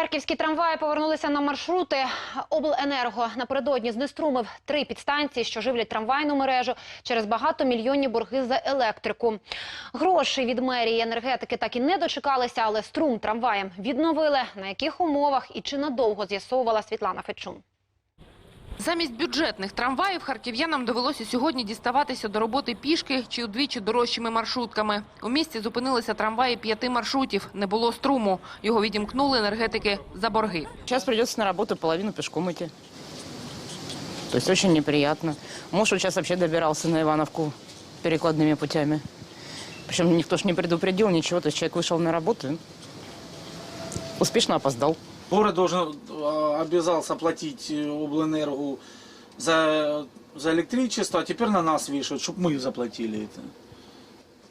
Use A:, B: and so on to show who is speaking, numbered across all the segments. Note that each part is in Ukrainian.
A: Харківські трамваї повернулися на маршрути. Обленерго напередодні знеструмив три підстанції, що живлять трамвайну мережу через багатомільйонні борги за електрику. Гроші від мерії енергетики так і не дочекалися, але струм трамваєм відновили. На яких умовах і чи надовго з'ясовувала Світлана Фечун.
B: Замість бюджетних трамваїв харків'янам довелося сьогодні діставатися до роботи пішки чи удвічі дорожчими маршрутками. У місті зупинилися трамваї п'яти маршрутів. Не було струму. Його відімкнули енергетики за борги.
C: Сейчас придется на работу половину пешком идти. То есть очень неприятно. Муж сейчас вообще добирался на Ивановку перекладными путями. Причем никто ж не предупредил ничего. То есть человек вышел на работу и успешно опоздал.
D: Город должен э, обязался платить э, обленерго за, за электричество, а теперь на нас вешают, чтобы мы заплатили это.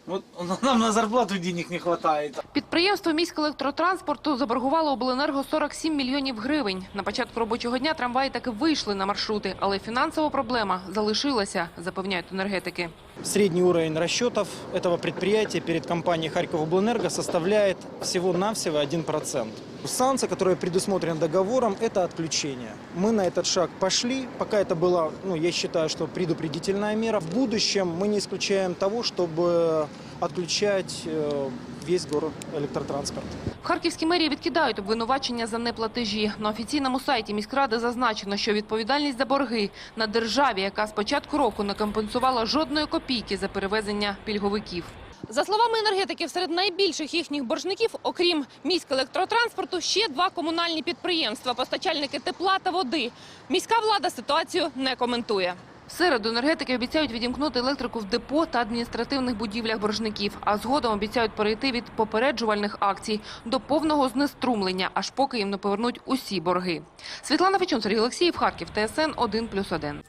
D: Вот нам на зарплату денег не хватает.
B: Підприємство міськелектротранспорту заборгувало обленерго 47 мільйонів гривень. На початку робочого дня трамваї таки вийшли на маршрути, але фінансова проблема залишилася, запевняють енергетики.
E: Средний уровень расчетов этого предприятия перед компанией Харьковоблэнерго составляет всего-навсего 1%. Санкция, которая предусмотрена договором, это отключение. Мы на этот шаг пошли, пока это была, ну, я считаю, что предупредительная мера. В будущем мы не исключаем того, чтобы отключать э, весь город электротранспорт.
B: В Харківській мерії відкидають обвинувачення за неплатежі. На офіційному сайті міськради зазначено, що відповідальність за борги на державі, яка з початку року не компенсувала жодної копійки за перевезення пільговиків. За словами енергетиків, серед найбільших їхніх боржників, окрім міськелектротранспорту, ще два комунальні підприємства – постачальники тепла та води. Міська влада ситуацію не коментує. В середу енергетики обіцяють відімкнути електрику в депо та адміністративних будівлях боржників, а згодом обіцяють перейти від попереджувальних акцій до повного знеструмлення, аж поки їм не повернуть усі борги. Світлана Фічун, Сергій Олексіїв, Харків, ТСН 1+,1.